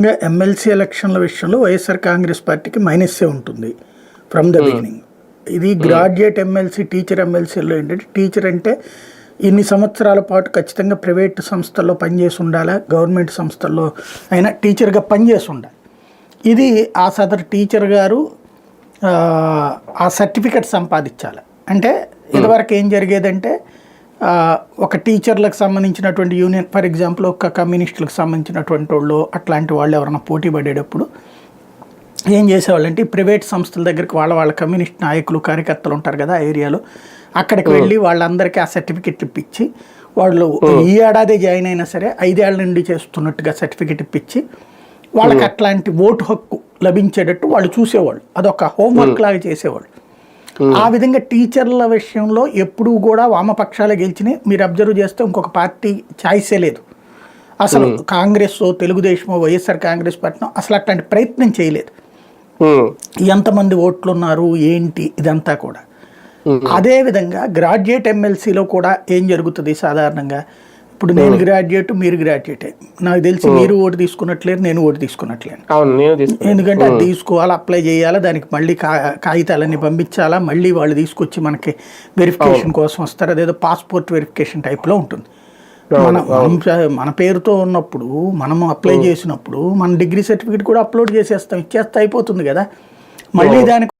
ఇంకా ఎమ్మెల్సీ ఎలక్షన్ల విషయంలో వైఎస్ఆర్ కాంగ్రెస్ పార్టీకి మైనస్సే ఉంటుంది ఫ్రమ్ ద బిగినింగ్ ఇది గ్రాడ్యుయేట్ ఎమ్మెల్సీ టీచర్ ఎమ్మెల్సీలో ఏంటంటే టీచర్ అంటే ఇన్ని సంవత్సరాల పాటు ఖచ్చితంగా ప్రైవేట్ సంస్థల్లో పనిచేసి ఉండాలా గవర్నమెంట్ సంస్థల్లో అయినా టీచర్గా పనిచేసి ఉండాలి. ఇది ఆ సదరు టీచర్ గారు ఆ, సర్టిఫికెట్ సంపాదించాలి. అంటే ఇదివరకు ఏం జరిగేదంటే ఒక టీచర్లకు సంబంధించినటువంటి యూనియన్ ఫర్ ఎగ్జాంపుల్ ఒక కమ్యూనిస్టులకు సంబంధించినటువంటి వాళ్ళు అట్లాంటి వాళ్ళు ఎవరైనా పోటీ పడేటప్పుడు ఏం చేసేవాళ్ళంటే ప్రైవేట్ సంస్థల దగ్గరికి వాళ్ళ వాళ్ళ కమ్యూనిస్ట్ నాయకులు కార్యకర్తలు ఉంటారు కదా ఆ ఏరియాలో అక్కడికి వెళ్ళి వాళ్ళందరికీ ఆ సర్టిఫికెట్ ఇప్పించి వాళ్ళు ఈ ఏడాది జాయిన్ అయినా సరే ఐదేళ్ళ నుండి చేస్తున్నట్టుగా సర్టిఫికెట్ ఇప్పించి వాళ్ళకి అట్లాంటి ఓటు హక్కు లభించేటట్టు వాళ్ళు చూసేవాళ్ళు. అదొక హోంవర్క్ లాగా చేసేవాళ్ళు. ఆ విధంగా టీచర్ల విషయంలో ఎప్పుడూ కూడా వామపక్షాలే గెలిచినాయి మీరు అబ్జర్వ్ చేస్తే ఇంకొక పార్టీ ఛాయిసే లేదు. అసలు కాంగ్రెస్ తెలుగుదేశమో వైఎస్ఆర్ కాంగ్రెస్ పార్టీ అసలు అట్లాంటి ప్రయత్నం చేయలేదు. ఎంతమంది ఓట్లు ఉన్నారు ఏంటి ఇదంతా కూడా. అదే విధంగా గ్రాడ్యుయేట్ ఎమ్మెల్సీలో కూడా ఏం జరుగుతుంది సాధారణంగా? ఇప్పుడు నేను గ్రాడ్యుయేట్ మీరు గ్రాడ్యుయేటే నాకు తెలిసి మీరు ఓటు తీసుకున్నట్లేరు నేను ఓటు తీసుకున్నాను ఎందుకంటే అది తీసుకోవాలి అప్లై చేయాలా దానికి మళ్ళీ కాగితాలన్నీ పంపించాలా మళ్ళీ వాళ్ళు తీసుకొచ్చి మనకి వెరిఫికేషన్ కోసం వస్తారు. అదేదో పాస్పోర్ట్ వెరిఫికేషన్ టైప్లో ఉంటుంది. మన మనం పేరుతో ఉన్నప్పుడు మనం అప్లై చేసినప్పుడు మన డిగ్రీ సర్టిఫికేట్ కూడా అప్లోడ్ చేసేస్తాం. ఇచ్చేస్తే అయిపోతుంది కదా. మళ్ళీ దానికి